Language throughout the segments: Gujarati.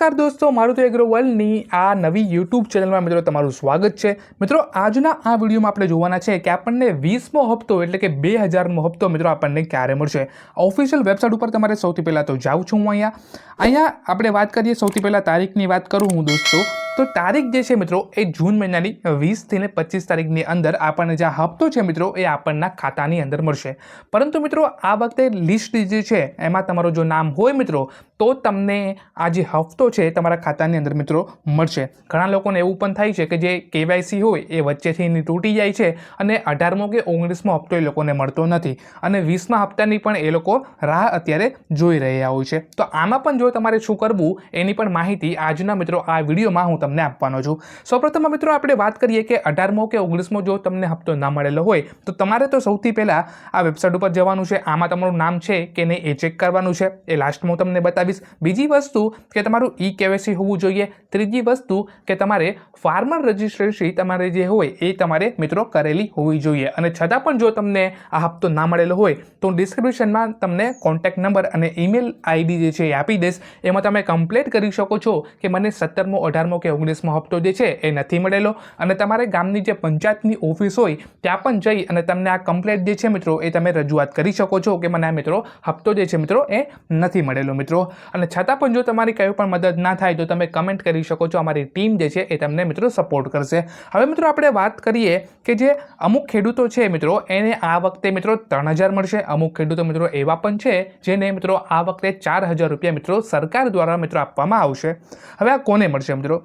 નમસ્કાર દોસ્તો, મારું તો એગ્રોવર્લ્ડની આ નવી યુટ્યુબ ચેનલમાં મિત્રો તમારું સ્વાગત છે. મિત્રો, આજના આ વિડીયોમાં આપણે જોવાના છે કે આપણને વીસમો હપ્તો એટલે કે બે હજારમો હપ્તો મિત્રો આપણને ક્યારે મળશે? ઓફિશિયલ વેબસાઇટ ઉપર તમારે સૌથી પહેલાં તો જાઉં છું હું અહીંયા. અહીંયા આપણે વાત કરીએ સૌથી પહેલાં તારીખની વાત કરું હું દોસ્તો. તો તારીખ જે છે મિત્રો, એ જૂન મહિનાની વીસથી ને પચીસ તારીખની અંદર આપણને જે હપ્તો છે મિત્રો, એ આપણના ખાતાની અંદર મળશે. પરંતુ મિત્રો, આ વખતે લિસ્ટ જે છે, એમાં તમારું જો નામ હોય મિત્રો તો તમને આ જે હફતો છે તમારા ખાતાની અંદર મિત્રો મળશે. ઘણા લોકોને એવું પણ થાય છે કે જે કેવાયસી હોય એ વચ્ચેથી એની તૂટી જાય છે અને અઢારમો કે ઓગણીસમો હપ્તો એ લોકોને મળતો નથી અને વીસમા હપ્તાની પણ એ લોકો રાહ અત્યારે જોઈ રહ્યા હોય છે. તો આમાં પણ જો તમારે શું કરવું એની પણ માહિતી આજના મિત્રો આ વિડીયોમાં હું તમને આપવાનો છું. સૌપ્રથમ મિત્રો આપણે વાત કરીએ કે અઢારમો કે ઓગણીસમો જો તમને હપ્તો ના મળેલો હોય તો તમારે તો સૌથી પહેલાં આ વેબસાઇટ ઉપર જવાનું છે. આમાં તમારું નામ છે કે નહીં એ ચેક કરવાનું છે. એ લાસ્ટમાં હું તમને બતાવીશ બીજી વસ્તુ કે તમારું ઈ કેવાયસી હોવું જોઈએ. ત્રીજી વસ્તુ કે તમારે ફાર્મર રજિસ્ટ્રેશન તમારે જે હોય એ તમારે મિત્રો કરેલી હોવી જોઈએ. અને છતાં પણ જો તમને આ હપ્તો ના મળેલો હોય, તો ડિસ્ક્રિપ્શનમાં તમને કોન્ટેક્ટ નંબર અને ઈમેલ આઈડી જે છે એ આપી દઈશ. એમાં તમે કમ્પ્લેટ કરી શકો છો કે મને સત્તરમો, અઢારમો કે ઓગણીસમો હપ્તો જે છે એ નથી મળેલો. અને તમારે ગામની જે પંચાયતની ઓફિસ હોય, ત્યાં પણ જઈ અને તમને આ કમ્પ્લેટ જે છે મિત્રો એ તમે રજૂઆત કરી શકો છો કે મને આ મિત્રો હપ્તો જે છે મિત્રો એ નથી મળેલો મિત્રો. અને છતાં પણ જો તમારી કંઈ પણ મદદ ના થાય, તો તમે કમેન્ટ કરી શકો છો. અમારી ટીમ જે છે એ તમને મિત્રો સપોર્ટ કરશે. હવે મિત્રો આપણે વાત કરીએ કે જે અમુક ખેડૂતો છે મિત્રો, એને આ વખતે મિત્રો ત્રણ હજાર મળશે. અમુક ખેડૂતો મિત્રો એવા પણ છે, જેને મિત્રો આ વખતે ચાર હજાર રૂપિયા મિત્રો સરકાર દ્વારા મિત્રો આપવામાં આવશે. હવે આ કોને મળશે મિત્રો?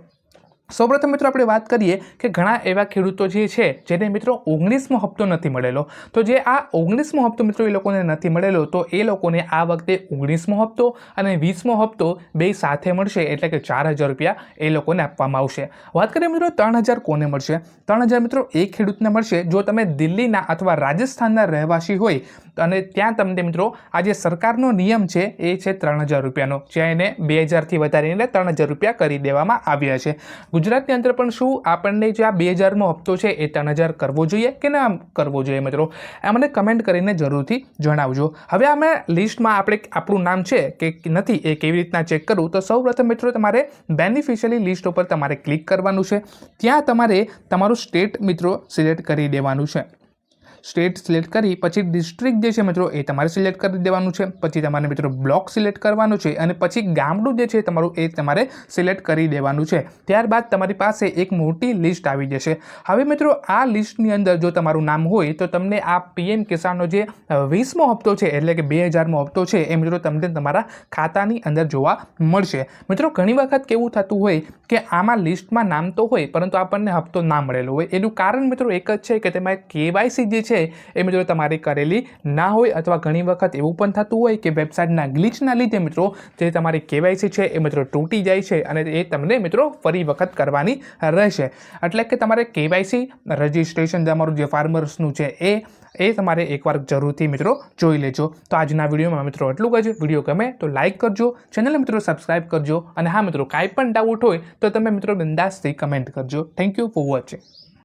સૌપ્રથમ મિત્રો આપણે વાત કરીએ કે ઘણા એવા ખેડૂતો જે છે, જેને મિત્રો ઓગણીસમો હપ્તો નથી મળેલો. તો જે આ ઓગણીસમો હપ્તો મિત્રો એ લોકોને નથી મળેલો, તો એ લોકોને આ વખતે ઓગણીસમો હપ્તો અને વીસમો હપ્તો બે સાથે મળશે, એટલે કે ચાર હજાર રૂપિયા એ લોકોને આપવામાં આવશે. વાત કરીએ મિત્રો ત્રણ હજાર કોને મળશે? ત્રણ હજાર મિત્રો એ ખેડૂતને મળશે. જો તમે દિલ્હીના અથવા રાજસ્થાનના રહેવાસી હોય અને ત્યાં તમને મિત્રો આ જે સરકારનો નિયમ છે, એ છે ત્રણ હજાર રૂપિયાનો જ્યાં એને બે હજારથી વધારીને ત્રણ હજાર રૂપિયા કરી દેવામાં આવ્યા છે. ગુજરાતની અંદર પણ શું, આપણને જે આ બે હજારનો હપ્તો છે, એ ત્રણ હજાર કરવો જોઈએ કે ના કરવો જોઈએ મિત્રો? આ મને કમેન્ટ કરીને જરૂરથી જણાવજો. હવે અમે લિસ્ટમાં આપણે આપણું નામ છે, કે નથી, એ કેવી રીતના ચેક કરવું? તો સૌપ્રથમ મિત્રો, તમારે બેનિફિશિયલી લિસ્ટ ઉપર તમારે ક્લિક કરવાનું છે. ત્યાં તમારે તમારું સ્ટેટ મિત્રો સિલેક્ટ કરી દેવાનું છે. સ્ટેટ સિલેક્ટ કરી, પછી ડિસ્ટ્રિક્ટ જે છે મિત્રો, એ તમારે સિલેક્ટ કરી દેવાનું છે. પછી તમારે મિત્રો બ્લોક સિલેક્ટ કરવાનું છે અને પછી ગામડું જે છે તમારું, એ તમારે સિલેક્ટ કરી દેવાનું છે. ત્યારબાદ તમારી પાસે એક મોટી લિસ્ટ આવી જશે. હવે મિત્રો, આ લિસ્ટની અંદર જો તમારું નામ હોય, તો તમને આ પીએમ કિસાનનો જે વીસમો હપ્તો છે, એટલે કે બે હજારમો હપ્તો છે, એ મિત્રો તમને તમારા ખાતાની અંદર જોવા મળશે. મિત્રો, ઘણી વખત કેવું થતું હોય કે આમાં લિસ્ટમાં નામ તો હોય, પરંતુ આપણને હપ્તો ના મળેલો હોય. એનું કારણ મિત્રો એક જ છે કે તેમાં કેવાયસી જે છે એ મિત્રો તમારી કરેલી ના હોય અથવા ઘણી વખત એવું પણ થતું હોય કે વેબસાઇટના ગ્લિચના લીધે મિત્રો જે તમારી કેવાયસી છે એ મિત્રો તૂટી જાય છે અને એ તમને મિત્રો ફરી વખત કરવાની રહેશે. એટલે કે તમારે કેવાયસી રજિસ્ટ્રેશન તમારું જે ફાર્મર્સનું છે એ એ તમારે એકવાર જરૂરથી મિત્રો જોઈ લેજો. તો આજના વિડીયોમાં મિત્રો એટલું જ. વીડિયો ગમે તો લાઇક કરજો ચેનલ મિત્રો સબસ્ક્રાઇબ કરજો અને હા મિત્રો કાંઈ પણ ડાઉટ હોય તો તમે મિત્રો બિંદાસથી કમેન્ટ કરજો. Thank you for watching